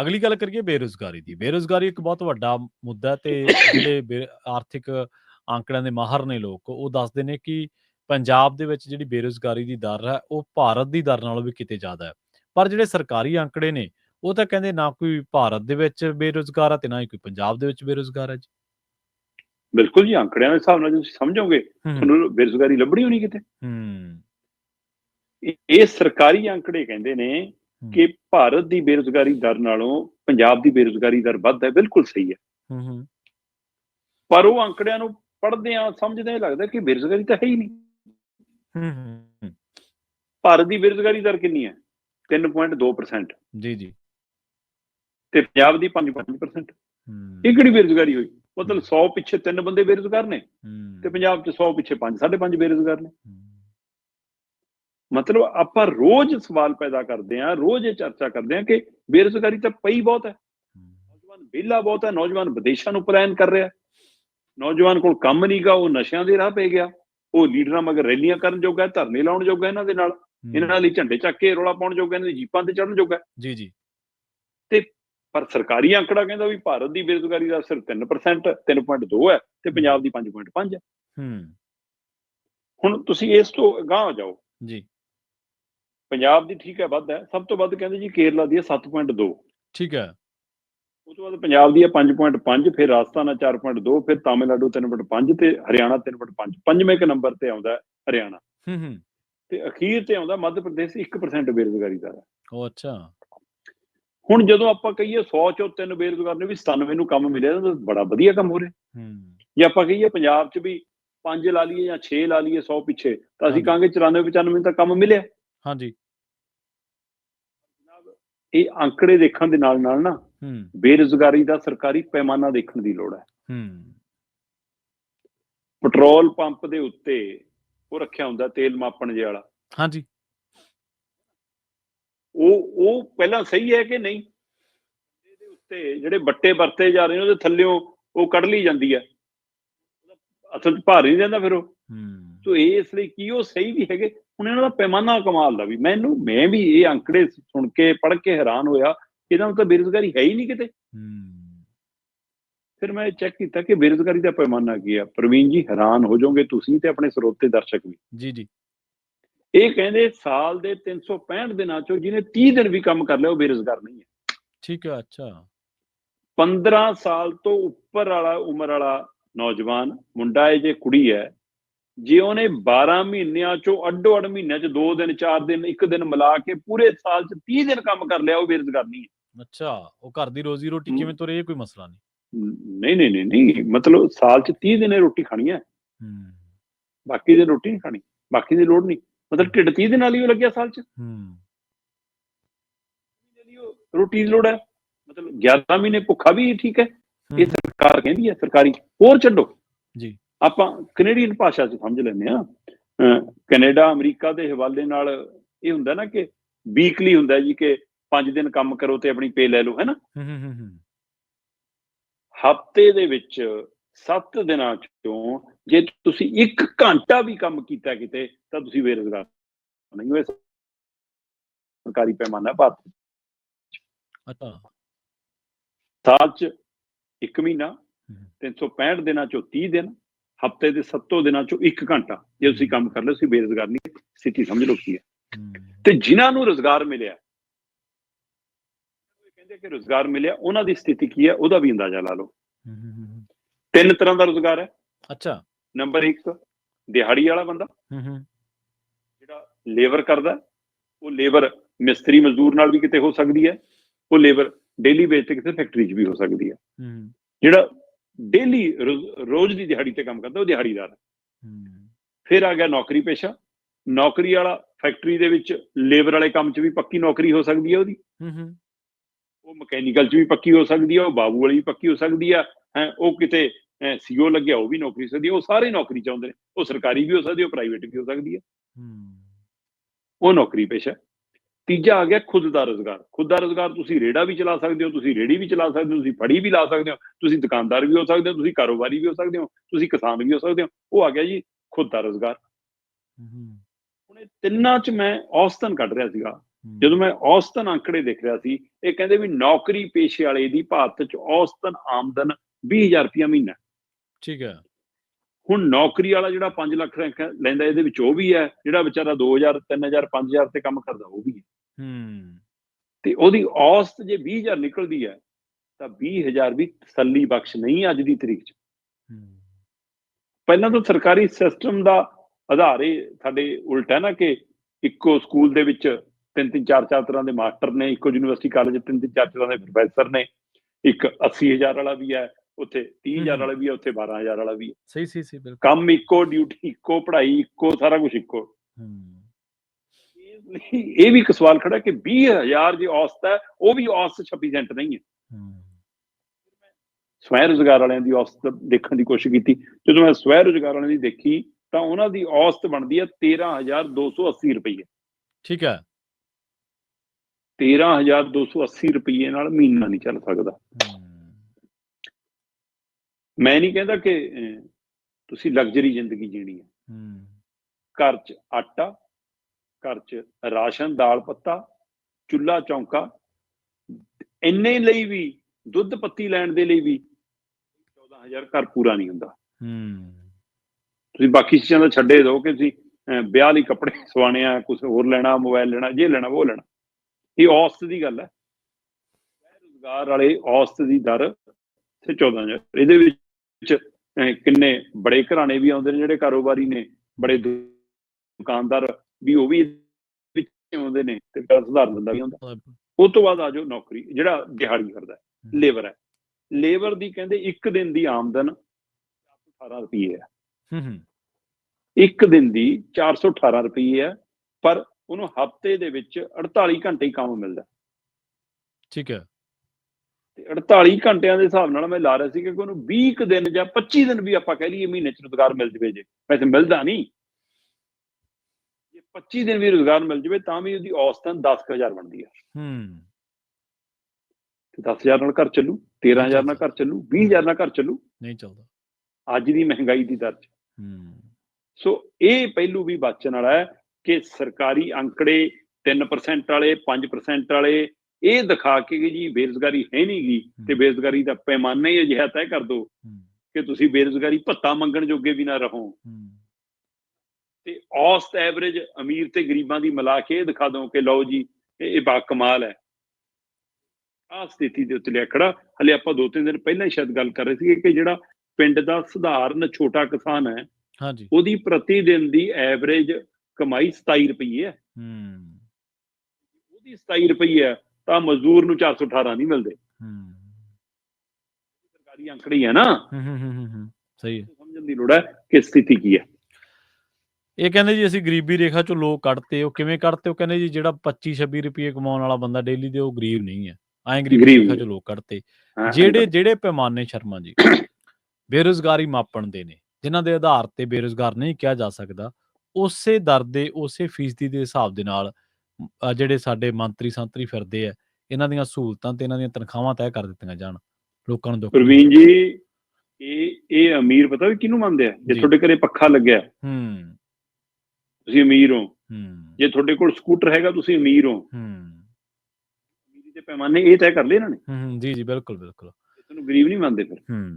ਅਗਲੀ ਗੱਲ ਕਰੀਏ ਬੇਰੁਜ਼ਗਾਰੀ ਦੀ। ਬੇਰੁਜ਼ਗਾਰੀ ਇੱਕ ਬਹੁਤ ਵੱਡਾ ਮੁੱਦਾ ਤੇ ਜਿਹੜੇ ਆਰਥਿਕ ਅੰਕੜਿਆਂ ਦੇ ਮਾਹਰ ਨੇ ਲੋਕ, ਉਹ ਦੱਸਦੇ ਨੇ ਕਿ ਪੰਜਾਬ ਦੇ ਵਿੱਚ ਜਿਹੜੀ ਬੇਰੁਜ਼ਗਾਰੀ ਦੀ ਦਰ ਹੈ, ਉਹ ਭਾਰਤ ਦੀ ਦਰ ਨਾਲੋਂ ਵੀ ਕਿਤੇ ਜ਼ਿਆਦਾ ਹੈ। ਪਰ ਜਿਹੜੇ ਸਰਕਾਰੀ ਅੰਕੜੇ ਨੇ, ਉਹ ਤਾਂ ਕਹਿੰਦੇ ਨਾ ਕੋਈ ਭਾਰਤ ਦੇ ਵਿੱਚ ਬੇਰੁਜ਼ਗਾਰ ਹੈ ਤੇ ਨਾ ਹੀ ਕੋਈ ਪੰਜਾਬ ਦੇ ਵਿੱਚ ਬੇਰੁਜ਼ਗਾਰ ਹੈ ਜੀ। ਬਿਲਕੁਲ ਜੀ, ਅੰਕੜਿਆਂ ਦੇ ਹਿਸਾਬ ਨਾਲ ਜੇ ਤੁਸੀਂ ਸਮਝੋਗੇ। ਤੁਹਾਨੂੰ ਬੇਰੁਜ਼ਗਾਰੀ ਲੱਭਣੀ ਹੋਣੀ ਕਿਤੇ। ਹੂੰ। ਇਹ ਸਰਕਾਰੀ ਅੰਕੜੇ ਕਹਿੰਦੇ ਨੇ। ਕਿ ਭਾਰਤ ਦੀ ਬੇਰੁਜ਼ਗਾਰੀ ਦਰ ਨਾਲੋਂ ਪੰਜਾਬ ਦੀ ਬੇਰੁਜ਼ਗਾਰੀ ਦਰ ਵੱਧ ਹੈ, ਬਿਲਕੁਲ ਸਹੀ ਹੈ। ਹੂੰ, ਹੂੰ। ਪਰ ਉਹ ਅੰਕੜਿਆਂ ਨੂੰ ਪੜ੍ਹਦਿਆਂ ਸਮਝਦਿਆਂ ਲੱਗਦਾ ਕਿ ਬੇਰੁਜ਼ਗਾਰੀ ਤਾਂ ਹੈ ਹੀ ਨਹੀਂ। ਹੂੰ, ਹੂੰ, ਹੂੰ। ਭਾਰਤ ਦੀ ਬੇਰੁਜ਼ਗਾਰੀ ਦਰ ਕਿੰਨੀ ਹੈ? 3.2% ਜੀ, ਜੀ। ਤੇ ਪੰਜਾਬ ਦੀ 5.5% ਹੂੰ। ਇਹ ਕਿਹੜੀ ਬੇਰੁਜ਼ਗਾਰੀ ਹੋਈ? ਮਤਲਬ 100 ਪਿੱਛੇ 3 ਬੰਦੇ ਬੇਰੁਜ਼ਗਾਰ ਨੇ। ਤੇ ਪੰਜਾਬ 'ਚ 100 ਪਿੱਛੇ 5 5.5 ਬੇਰੁਜ਼ਗਾਰ ਨੇ। ਮਤਲਬ ਆਪਾਂ ਰੋਜ਼ ਸਵਾਲ ਪੈਦਾ ਕਰਦੇ ਹਾਂ, ਰੋਜ਼ ਇਹ ਚਰਚਾ ਕਰਦੇ ਹਾਂ ਕਿ ਬੇਰੁਜ਼ਗਾਰੀ ਤਾਂ ਪਈ ਬਹੁਤ ਹੈ। ਨੌਜਵਾਨ ਵਿਹਲਾ ਬਹੁਤ ਹੈ, ਨੌਜਵਾਨ ਵਿਦੇਸ਼ਾਂ ਨੂੰ ਪਲਾਇਨ ਕਰ ਰਿਹਾ। ਨੌਜਵਾਨ ਕੋਲ ਕੰਮ ਨਹੀਂਗਾ, ਉਹ ਨਸ਼ਿਆਂ ਦੇ ਰਾਹ ਪੈ ਗਿਆ। ਉਹ ਲੀਡਰਾਂ ਮਗਰ ਰੈਲੀਆਂ ਕਰਨ ਜੋਗਾ ਹੈ, ਧਰਨੇ ਲਾਉਣ ਜੋਗਾ ਇਹਨਾਂ ਦੇ ਨਾਲ। ਇਹਨਾਂ ਲਈ ਝੰਡੇ ਚੱਕ ਕੇ ਰੌਲਾ ਪਾਉਣ ਜੋਗਾ, ਇਹਨਾਂ ਦੀ ਜੀਪਾਂ ਤੇ ਚੜ੍ਹਨ ਜੋਗਾ। ਜੀ, ਜੀ। ਤੇ ਪਰ ਸਰਕਾਰੀ ਅੰਕੜਾ ਕਹਿੰਦਾ ਵੀ ਭਾਰਤ ਦੀ ਬੇਰੁਜ਼ਗਾਰੀ ਦਾ ਸਿਰਫ 3% 3.2 ਹੈ ਤੇ ਪੰਜਾਬ ਦੀ 5.5 ਹੈ। ਹੂੰ। ਹੁਣ ਤੁਸੀਂ ਇਸ ਤੋਂ ਅਗਾਂਹ ਜਾਓ। ਜੀ। ਪੰਜਾਬ ਦੀ ਠੀਕ ਹੈ ਵੱਧ ਹੈ, ਸਭ ਤੋਂ ਵੱਧ ਕਹਿੰਦੇ ਜੀ ਕੇਰਲਾ ਦੀ ਹੈ 7.2 ਠੀਕ ਹੈ। ਉਸ ਤੋਂ ਬਾਅਦ ਪੰਜਾਬ ਦੀ ਹੈ 5.5 ਫਿਰ ਰਾਜਸਥਾਨ ਹੈ 4.2 ਫਿਰ ਤਾਮਿਲਨਾਡੂ 3.5 ਤੇ ਹਰਿਆਣਾ 3.5 ਪੰਜਵੇਂ ਕ ਨੰਬਰ ਤੇ ਆਉਂਦਾ ਹੈ ਹਰਿਆਣਾ ਹੂੰ, ਹੂੰ। ਤੇ ਅਖੀਰ ਤੇ ਆਉਂਦਾ ਮੱਧ ਪ੍ਰਦੇਸ਼ 1% ਬੇਰੁਜ਼ਗਾਰੀ ਦਾ। ਉਹ ਅੱਛਾ। ਹੁਣ ਜਦੋਂ ਆਪਾਂ ਕਹੀਏ 100 ਚੋਂ ਤਿੰਨ ਬੇਰੁਜ਼ਗਾਰ ਨੇ ਵੀ 97 ਨੂੰ ਕੰਮ ਮਿਲਿਆ ਤਾਂ ਬੜਾ ਵਧੀਆ ਕੰਮ ਹੋ ਰਿਹਾ ਹੂੰ। ਜੇ ਆਪਾਂ ਕਹੀਏ ਪੰਜਾਬ 'ਚ ਵੀ 5 ਲਾ ਲਈਏ ਜਾਂ 6 ਲਾ ਲਈਏ 100 ਪਿੱਛੇ ਤਾਂ ਅਸੀਂ। ਕਹਾਂਗੇ 94 95 ਤਾਂ ਕੰਮ ਮਿਲਿਆ ਹਾਂਜੀ। ਇਹ ਅੰਕੜੇ ਦੇਖਣ ਦੇ ਨਾਲ ਨਾਲ ਨਾ। ਬੇਰੁਜ਼ਗਾਰੀ ਦਾ ਸਰਕਾਰੀ ਪੈਮਾਨਾ ਦੇਖਣ ਦੀ ਲੋੜ ਹੈ ਹੂੰ। ਪੈਟਰੋਲ ਪੰਪ ਦੇ ਉੱਤੇ ਉਹ ਰੱਖਿਆ ਹੁੰਦਾ ਤੇਲ ਮਾਪਣ ਜੇ ਵਾਲਾ ਹਾਂਜੀ। ਉਹ ਉਹ ਪਹਿਲਾਂ ਸਹੀ ਹੈ ਕਿ ਨਹੀਂ ਇਹਦੇ ਉੱਤੇ ਜਿਹੜੇ ਬੱਟੇ ਵਰਤੇ ਜਾ ਰਹੇ ਨੇ ਉਹਦੇ ਥੱਲਿਓਂ ਉਹ ਕੱਢ ਲਈ ਜਾਂਦੀ ਹੈ ਅਸਲ 'ਚ ਭਾਰ ਨਹੀਂ ਰਹਿੰਦਾ ਫਿਰ ਉਹ ਹੂੰ। ਤੋ ਇਹ ਇਸ ਲਈ ਕੀ ਉਹ ਸਹੀ ਵੀ ਹੈਗੇ ਹੁਣ ਇਹਨਾਂ ਦਾ ਪੈਮਾਨਾ ਕਮਾਲ ਦਾ ਵੀ ਮੈਨੂੰ ਮੈਂ ਵੀ ਇਹ ਅੰਕੜੇ ਸੁਣ ਕੇ ਪੜ੍ਹ ਕੇ ਹੈਰਾਨ ਹੋਇਆ ਇਹਨਾਂ ਨੂੰ ਤਾਂ ਬੇਰੁਜ਼ਗਾਰੀ ਹੈ ਹੀ ਨਹੀਂ ਕਿਤੇ ਹੂੰ। ਫਿਰ ਮੈਂ ਚੈੱਕ ਕੀਤਾ ਕਿ ਬੇਰੁਜ਼ਗਾਰੀ ਦਾ ਪੈਮਾਨਾ ਕੀ ਆ ਪ੍ਰਵੀਨ ਜੀ ਹੈਰਾਨ ਹੋ ਜਾਓਗੇ ਤੁਸੀਂ ਤੇ ਆਪਣੇ ਸਰੋਤੇ ਦਰਸ਼ਕ ਵੀ ਜੀ, ਜੀ। ਇਹ ਕਹਿੰਦੇ ਸਾਲ ਦੇ 365 ਦਿਨਾਂ ਚੋਂ ਜਿਹਨੇ 30 ਦਿਨ ਵੀ ਕੰਮ ਕਰ ਲਿਆ ਉਹ ਬੇਰੁਜ਼ਗਾਰ ਨਹੀਂ ਹੈ ਠੀਕ ਹੈ, ਅੱਛਾ। 15 ਸਾਲ ਤੋਂ ਉੱਪਰ ਵਾਲਾ ਉਮਰ ਵਾਲਾ ਨੌਜਵਾਨ ਮੁੰਡਾ ਹੈ ਜੇ ਕੁੜੀ ਹੈ ਜੇ ਉਹਨੇ 12 ਮਹੀਨਿਆਂ ਚੋਂ ਅੱਡੋ ਅੱਡ ਮਹੀਨਿਆਂ ਚ 2 ਦਿਨ 4 ਦਿਨ 1 ਦਿਨ ਮਿਲਾ ਕੇ ਪੂਰੇ ਸਾਲ ਚ 30 ਦਿਨ ਕੰਮ ਕਰ ਲਿਆ ਉਹ ਬੇਰੁਜ਼ਗਾਰ ਨਹੀਂ ਹੈ ਅੱਛਾ, ਉਹ ਘਰ ਦੀ ਰੋਜ਼ੀ ਰੋਟੀ। ਕਿਵੇਂ ਤੁਰੇ ਇਹ ਕੋਈ ਮਸਲਾ ਨਹੀਂ। ਨਹੀਂ ਨਹੀਂ ਨਹੀਂ ਨਹੀਂ ਮਤਲਬ ਸਾਲ ਚ 30 ਦਿਨ ਰੋਟੀ ਖਾਣੀ ਹੈ ਹੂੰ। ਬਾਕੀ ਦਿਨ ਰੋਟੀ ਨਹੀਂ ਖਾਣੀ ਬਾਕੀ ਦੀ ਲੋੜ ਨਹੀਂ ਮਤਲਬ ਢਿੱਡ 30 ਦਿਨ ਵਾਲੀ ਉਹ ਲੱਗਿਆ ਸਾਲ ਚ ਹੂੰ। ਰੋਟੀ ਦੀ ਲੋੜ ਹੈ ਮਤਲਬ 11 ਮਹੀਨੇ ਭੁੱਖਾ ਵੀ ਠੀਕ ਹੂੰ, ਇਹ ਸਰਕਾਰ ਕਹਿੰਦੀ ਹੈ ਸਰਕਾਰੀ ਹੋਰ ਛੱਡੋ ਜੀ। ਆਪਾਂ ਕੈਨੇਡੀਅਨ ਭਾਸ਼ਾ 'ਚ ਸਮਝ ਲੈਂਦੇ ਆ ਕੈਨੇਡਾ ਅਮਰੀਕਾ ਦੇ ਹਵਾਲੇ ਨਾਲ ਇਹ ਹੁੰਦਾ ਨਾ ਕਿ ਵੀਕਲੀ ਹੁੰਦਾ ਜੀ ਕਿ 5 ਦਿਨ ਕੰਮ ਕਰੋ ਤੇ ਆਪਣੀ ਪੇ ਲੈ ਲਓ ਹੈਨਾ। ਹਫ਼ਤੇ ਦੇ ਵਿੱਚ 7 ਦਿਨਾਂ ਚੋਂ ਜੇ ਤੁਸੀਂ 1 ਘੰਟਾ ਵੀ ਕੰਮ ਕੀਤਾ ਕਿਤੇ ਤਾਂ ਤੁਸੀਂ ਬੇਰੁਜ਼ਗਾਰ ਨਹੀਂ ਹੋਏ ਸਰਕਾਰੀ ਪੈਮਾਨਾ ਭਾਰਤ ਅੱਛਾ। ਸਾਲ 'ਚ 1 ਮਹੀਨਾ ਹੂੰ। 365 ਦਿਨਾਂ ਚੋਂ 30 ਦਿਨ ਹਫ਼ਤੇ ਦੇ 7 ਦਿਨਾਂ ਚੋਂ 1 ਘੰਟਾ ਜੇ ਤੁਸੀਂ ਕੰਮ ਕਰ ਲਿਓ ਤੁਸੀਂ ਬੇਰੁਜ਼ਗਾਰ ਨਹੀਂ ਸਥਿਤੀ ਸਮਝ ਲਓ ਕੀ ਹੈ। ਤੇ ਜਿਨ੍ਹਾਂ ਨੂੰ ਰੋਜ਼ਗਾਰ ਮਿਲਿਆ ਕਹਿੰਦੇ ਕਿ ਰੋਜ਼ਗਾਰ ਮਿਲਿਆ ਉਹਨਾਂ ਦੀ ਸਥਿਤੀ ਕੀ ਹੈ ਉਹਦਾ ਵੀ ਅੰਦਾਜ਼ਾ ਲਾ ਲਓ। ਤਿੰਨ ਤਰ੍ਹਾਂ ਦਾ ਰੋਜ਼ਗਾਰ ਹੈ ਅੱਛਾ। ਨੰਬਰ 1 ਦਿਹਾੜੀ ਵਾਲਾ ਬੰਦਾ। ਜਿਹੜਾ ਲੇਬਰ ਕਰਦਾ ਉਹ ਲੇਬਰ ਮਿਸਤਰੀ ਮਜ਼ਦੂਰ ਨਾਲ ਵੀ ਕਿਤੇ ਹੋ ਸਕਦੀ ਹੈ ਉਹ ਲੇਬਰ ਡੇਲੀ ਬੇਸ ਤੇ ਕਿਸੇ ਫੈਕਟਰੀ 'ਚ ਵੀ ਹੋ ਸਕਦੀ ਹੂੰ, ਜਿਹੜਾ ਡੇਲੀ ਰੋਜ਼ ਦੀ ਦਿਹਾੜੀ ਤੇ ਕੰਮ ਕਰਦਾ ਉਹ ਦਿਹਾੜੀਦਾਰ। ਫਿਰ ਆ ਗਿਆ ਨੌਕਰੀ ਪੇਸ਼ਾ ਨੌਕਰੀ ਵਾਲਾ ਫੈਕਟਰੀ ਦੇ ਵਿੱਚ ਲੇਬਰ ਵਾਲੇ ਕੰਮ 'ਚ ਵੀ ਪੱਕੀ ਨੌਕਰੀ ਹੋ ਸਕਦੀ ਹੈ ਉਹਦੀ। ਉਹ ਮਕੈਨੀਕਲ 'ਚ ਵੀ ਪੱਕੀ ਹੋ ਸਕਦੀ ਹੈ ਉਹ ਬਾਬੂ ਵਾਲੀ ਵੀ ਪੱਕੀ ਹੋ ਸਕਦੀ ਹੈ ਹੈ ਉਹ ਕਿਤੇ ਸੀਓ ਲੱਗਿਆ ਉਹ ਵੀ ਨੌਕਰੀ ਸਕਦੀ ਉਹ ਸਾਰੇ ਨੌਕਰੀ ਚਾਹੁੰਦੇ ਨੇ ਉਹ ਸਰਕਾਰੀ ਵੀ ਹੋ ਸਕਦੀ ਹੈ ਉਹ ਪ੍ਰਾਈਵੇਟ ਵੀ ਹੋ ਸਕਦੀ ਹੂੰ। ਉਹ ਨੌਕਰੀ ਪੇਸ਼ਾ ਤੀਜਾ ਆ ਗਿਆ ਖੁਦ ਦਾ ਰੋਜ਼ਗਾਰ। ਖੁਦ ਦਾ ਰੋਜ਼ਗਾਰ ਤੁਸੀਂ ਰੇੜਾ ਵੀ ਚਲਾ ਸਕਦੇ ਹੋ ਤੁਸੀਂ ਰੇੜੀ ਵੀ ਚਲਾ ਸਕਦੇ ਹੋ ਤੁਸੀਂ ਫੜੀ ਵੀ ਲਾ ਸਕਦੇ ਹੋ ਤੁਸੀਂ ਦੁਕਾਨਦਾਰ ਵੀ ਹੋ ਸਕਦੇ ਹੋ ਤੁਸੀਂ ਕਾਰੋਬਾਰੀ ਵੀ ਹੋ ਸਕਦੇ ਹੋ ਤੁਸੀਂ ਕਿਸਾਨ ਵੀ ਹੋ ਸਕਦੇ ਹੋ। ਉਹ ਆ ਗਿਆ ਜੀ ਖੁਦ ਦਾ ਰੋਜ਼ਗਾਰ। ਹੁਣ ਇਹ ਤਿੰਨਾਂ 'ਚ ਮੈਂ ਔਸਤਨ ਕੱਢ ਰਿਹਾ ਸੀਗਾ। ਜਦੋਂ ਮੈਂ ਔਸਤਨ ਅੰਕੜੇ ਦੇਖ ਰਿਹਾ ਸੀ ਇਹ ਕਹਿੰਦੇ ਵੀ ਨੌਕਰੀ ਪੇਸ਼ੇ ਵਾਲੇ ਦੀ ਭਾਰਤ 'ਚ ਔਸਤਨ ਆਮਦਨ 20000 ਰੁਪਇਆ ਮਹੀਨਾ। ਠੀਕ ਹੈ। ਹੁਣ ਨੌਕਰੀ ਵਾਲਾ ਜਿਹੜਾ 5 ਲੱਖ ਲੈਂਦਾ ਇਹਦੇ ਵਿੱਚ ਉਹ ਵੀ ਹੈ ਜਿਹੜਾ ਵਿਚਾਰਾ 2000 3000 5000 ਤੇ ਕੰਮ ਕਰਦਾ ਉਹ ਵੀ ਹੈ। ਹੂੰ। ਤੇ ਉਹਦੀ ਔਸਤ ਜੇ 20000 ਨਿਕਲਦੀ ਹੈ ਤਾਂ 20000 ਵੀ ਤਸੱਲੀ ਬਖਸ਼ ਨਹੀਂ ਅੱਜ ਦੀ ਤਰੀਕ 'ਚ। ਹੂੰ, ਪਹਿਲਾਂ ਤਾਂ ਸਰਕਾਰੀ ਸਿਸਟਮ ਦਾ ਆਧਾਰ ਹੀ ਸਾਡੇ ਉਲਟ ਹੈ ਨਾ ਕਿ ਇੱਕੋ ਸਕੂਲ ਦੇ ਵਿੱਚ ਤਿੰਨ ਤਿੰਨ ਚਾਰ ਚਾਰ ਤਰ੍ਹਾਂ ਦੇ ਮਾਸਟਰ ਨੇ ਇੱਕੋ ਯੂਨੀਵਰਸਿਟੀ ਕਾਲਜ ਤਿੰਨ ਤਿੰਨ ਚਾਰ ਤਰ੍ਹਾਂ ਦੇ ਪ੍ਰੋਫੈਸਰ ਨੇ ਇੱਕ 80000 ਵਾਲਾ ਵੀ ਹੈ ਉੱਥੇ 30000 ਵਾਲਾ ਵੀ ਹੈ ਉੱਥੇ 12000 ਵਾਲਾ ਵੀ ਹੈ। ਸਹੀ ਸੀ ਸੀ ਬਿਲਕੁਲ। ਕੰਮ ਇੱਕੋ ਡਿਊਟੀ ਇੱਕੋ ਪੜ੍ਹਾਈ ਇੱਕੋ ਸਾਰਾ ਕੁਝ ਇੱਕੋ। ਹੂੰ। ਇਹ ਵੀ ਇੱਕ ਸਵਾਲ ਖੜਾ ਕਿ 20000 ਜੇ ਔਸਤ ਹੈ ਉਹ ਵੀ ਔਸਤ ਸਫੀਸ਼ੀਐਂਟ ਨਹੀਂ ਹੈ। ਸਵੈ ਰੁਜ਼ਗਾਰ ਵਾਲਿਆਂ ਦੀ ਔਸਤ ਦੇਖਣ ਦੀ ਕੋਸ਼ਿਸ਼ ਕੀਤੀ। ਜਦੋਂ ਮੈਂ ਸਵੈ ਰੁਜ਼ਗਾਰ ਵਾਲਿਆਂ ਦੀ ਦੇਖੀ ਤਾਂ ਉਹਨਾਂ ਦੀ ਔਸਤ ਬਣਦੀ ਹੈ 13280 ਰੁਪਏ ਠੀਕ ਹੈ। 13280 ਰੁਪਏ ਨਾਲ ਮਹੀਨਾ ਨਹੀਂ ਚੱਲ ਸਕਦਾ। ਮੈਂ ਨਹੀਂ ਕਹਿੰਦਾ ਕਿ ਤੁਸੀਂ ਲਗਜ਼ਰੀ ਜ਼ਿੰਦਗੀ ਜੀਣੀ ਹੈ। ਹੂੰ। ਘਰ 'ਚ ਆਟਾ ਘਰ 'ਚ ਰਾਸ਼ਨ ਦਾਲ ਪੱਤਾ ਚੁੱਲਾ ਚੌਂਕਾ ਇੰਨੇ ਲਈ ਵੀ ਦੁੱਧ ਪੱਤੀ ਲੈਣ ਦੇ ਲਈ ਵੀ 14000 ਘਰ ਪੂਰਾ ਨਹੀਂ ਹੁੰਦਾ। ਹੂੰ। ਤੁਸੀਂ ਬਾਕੀ ਚੀਜ਼ਾਂ ਦਾ ਛੱਡੇ ਦਿਓ ਕਿ ਤੁਸੀਂ ਵਿਆਹ ਲਈ ਕੱਪੜੇ ਸਵਾਣੇ ਆ ਕੁਝ ਹੋਰ ਲੈਣਾ ਮੋਬਾਈਲ ਲੈਣਾ ਜੇ ਲੈਣਾ ਉਹ ਲੈਣਾ। ਇਹ ਔਸਤ ਦੀ ਗੱਲ ਹੈ। ਰੋਜ਼ਗਾਰ ਵਾਲੇ ਔਸਤ ਦੀ ਦਰ ਤੇ 14000 ਇਹਦੇ ਵਿੱਚ ਕਿੰਨੇ ਬੜੇ ਘਰਾਣੇ ਵੀ ਆਉਂਦੇ ਨੇ ਜਿਹੜੇ ਕਾਰੋਬਾਰੀ ਨੇ ਬੜੇ ਦੁਕਾਨਦਾਰ ਵੀ ਉਹ ਵੀ ਵਿੱਚ ਆਉਂਦੇ ਨੇ ਤੇ ਫਿਰ ਸੁਧਾਰ ਬੰਦਾ ਵੀ ਆਉਂਦਾ ਉਸ ਤੋਂ ਬਾਅਦ ਆ ਜਾਓ ਨੌਕਰੀ ਜਿਹੜਾ ਦਿਹਾੜੀ ਕਰਦਾ ਲੇਬਰ ਹੈ। ਲੇਬਰ ਦੀ ਕਹਿੰਦੇ ਇੱਕ ਦਿਨ ਦੀ ਆਮਦਨ 418 ਰੁਪਏ ਹੈ। ਹੂੰ ਹੂੰ। ਇੱਕ ਦਿਨ ਦੀ 418 ਰੁਪਏ ਹੈ ਪਰ ਉਹਨੂੰ ਹਫ਼ਤੇ ਦੇ ਵਿੱਚ 48 ਘੰਟੇ ਹੀ ਕੰਮ ਮਿਲਦਾ ਠੀਕ ਹੈ। ਤੇ 48 ਘੰਟਿਆਂ ਦੇ ਹਿਸਾਬ ਨਾਲ ਮੈਂ ਲਾ ਰਿਹਾ ਸੀ ਕਿ ਉਹਨੂੰ 20 ਕੁ ਦਿਨ ਜਾਂ 25 ਦਿਨ ਵੀ ਆਪਾਂ ਕਹਿ ਲਈਏ ਮਹੀਨੇ ਚ ਰੁਜ਼ਗਾਰ ਮਿਲ ਜਵੇ ਜੇ। ਵੈਸੇ ਮਿਲਦਾ ਨਹੀਂ। 25 ਦਿਨ ਵੀ ਰੁਜ਼ਗਾਰ ਮਿਲ ਜਵੇ ਤਾਂ ਵੀ ਉਹਦੀ ਔਸਤਨ 10000 ਬਣਦੀ ਹੈ ਹੂੰ। ਤੇ 10000 ਨਾਲ ਘਰ ਚੱਲੂ 13000 ਨਾਲ ਘਰ ਚੱਲੂ 20000 ਨਾਲ ਘਰ ਚੱਲੂ। ਨਹੀਂ ਚੱਲਦਾ। ਅੱਜ ਦੀ ਮਹਿੰਗਾਈ ਦੀ ਦਰ 'ਚ। ਹੂੰ। ਸੋ ਇਹ ਪਹਿਲੂ ਵੀ ਬਚਣ ਵਾਲਾ ਹੈ ਕਿ ਸਰਕਾਰੀ ਅੰਕੜੇ 3% ਵਾਲੇ 5% ਵਾਲੇ ਇਹ ਦਿਖਾ ਕੇ ਕਿ ਜੀ ਬੇਰੁਜ਼ਗਾਰੀ ਹੈ ਨਹੀਂਗੀ ਤੇ ਬੇਰੁਜ਼ਗਾਰੀ ਦਾ ਪੈਮਾਨਾ ਹੀ ਅਜਿਹਾ ਤੈਅ ਕਰ ਦੋ ਕਿ ਤੁਸੀਂ ਬੇਰੁਜ਼ਗਾਰੀ ਭੱਤਾ ਮੰਗਣ ਜੋਗੇ ਵੀ ਨਾ ਰਹੋ। ਤੇ ਔਸਤ ਐਵਰੇਜ ਅਮੀਰ ਤੇ ਗਰੀਬਾਂ ਦੀ ਮਿਲਾ ਕੇ ਇਹ ਦਿਖਾ ਦੋ ਕਿ ਲਓ ਜੀ ਇਹ ਬਾ ਕਮਾਲ ਹੈ। ਆਹ ਸਥਿਤੀ ਦੇ ਉੱਤੇ ਲਿਆ ਖੜਾ। ਹਲੇ ਆਪਾਂ ਦੋ ਤਿੰਨ ਦਿਨ ਪਹਿਲਾਂ ਹੀ ਸ਼ਾਇਦ ਗੱਲ ਕਰ ਰਹੇ ਸੀ ਕਿ ਜਿਹੜਾ ਪਿੰਡ ਦਾ ਸਧਾਰਨ ਛੋਟਾ ਕਿਸਾਨ ਹੈ ਹਾਂਜੀ। ਉਹਦੀ ਪ੍ਰਤੀ ਦਿਨ ਦੀ ਐਵਰੇਜ ਕਮਾਈ 27 ਰੁਪਏ ਹੈ। ਹੂੰ। ਉਹਦੀ 27 ਰੁਪਏ ਹੈ ਤਾਂ ਮਜ਼ਦੂਰ ਨੂੰ 418 ਨਹੀਂ ਮਿਲਦੇ। ਹੂੰ। ਸਰਕਾਰੀ ਅੰਕੜੇ ਹੀ ਨਾ। ਹੂੰ, ਹੂੰ ਹੂੰ। ਸਹੀ ਹੈ। ਸਮਝਣ ਦੀ ਲੋੜ ਹੈ ਕਿ ਸਥਿਤੀ ਕੀ ਹੈ। ਇਹ ਕਹਿੰਦੇ ਜੀ ਅਸੀਂ ਗਰੀਬੀ ਰੇਖਾ ਚੋਂ ਲੋਕ ਕੱਢਤੇ ਉਹ ਕਿਵੇਂ ਕੱਢਤੇ? ਉਹ ਕਹਿੰਦੇ ਜੀ ਜਿਹੜਾ 25 26 ਰੁਪਏ ਕਮਾਉਣ ਵਾਲਾ ਬੰਦਾ ਡੇਲੀ ਦੇ ਉਹ ਗਰੀਬ ਨਹੀਂ ਹੈ। ਐਂ ਗਰੀਬੀ ਰੇਖਾ। ਚੋਂ ਲੋਕ ਕੱਢਤੇ। ਜਿਹੜੇ ਜਿਹੜੇ ਪੈਮਾਨੇ ਸ਼ਰਮਾ ਜੀ ਬੇਰੁਜ਼ਗਾਰੀ ਮਾਪਣ ਦੇ ਨੇ ਜਿਨ੍ਹਾਂ ਦੇ ਆਧਾਰ ਤੇ ਬੇਰੁਜ਼ਗਾਰ ਨਹੀਂ ਕਿਹਾ ਜਾ ਸਕਦਾ ਉਸੇ ਦਰ ਦੇ ਉਸੇ ਫੀਸਦੀ ਦੇ ਹਿਸਾਬ ਦੇ ਨਾਲ ਜਿਹੜੇ ਸਾਡੇ ਮੰਤਰੀ ਸੰਤਰੀ ਫਿਰਦੇ ਆ ਇਹਨਾਂ ਦੀਆਂ ਸਹੂਲਤਾਂ ਤੇ ਇਹਨਾਂ ਦੀਆਂ ਤਨਖਾਹਾਂ ਤੈਅ ਕਰ ਦਿੱਤੀਆਂ ਜਾਣ ਲੋਕਾਂ ਨੂੰ ਦੁੱਖ ਪ੍ਰਵੀਨ ਜੀ ਇਹ ਇਹ ਅਮੀਰ ਪਤਾ ਵੀ ਕਿਹਨੂੰ ਮੰਨਦੇ ਆ? ਜੀ। ਤੁਹਾਡੇ ਘਰੇ ਪੱਖਾ ਲੱਗਿਆ। ਹੂੰ। ਤੁਸੀਂ ਅਮੀਰ ਹੋ। ਜੇ ਤੁਹਾਡੇ ਕੋਲ ਸਕੂਟਰ ਹੈਗਾ ਤੁਸੀਂ ਅਮੀਰ ਹੋ। ਹੂੰ। ਅਮੀਰੀ ਦੇ ਪੈਮਾਨੇ ਇਹ ਤੈਅ ਕਰ ਲਏ ਇਹਨਾਂ ਨੇ। ਜੀ ਜੀ ਬਿਲਕੁਲ ਬਿਲਕੁਲ। ਤੁਹਾਨੂੰ ਗਰੀਬ ਨਹੀਂ ਮੰਨਦੇ ਫਿਰ। ਹੂੰ।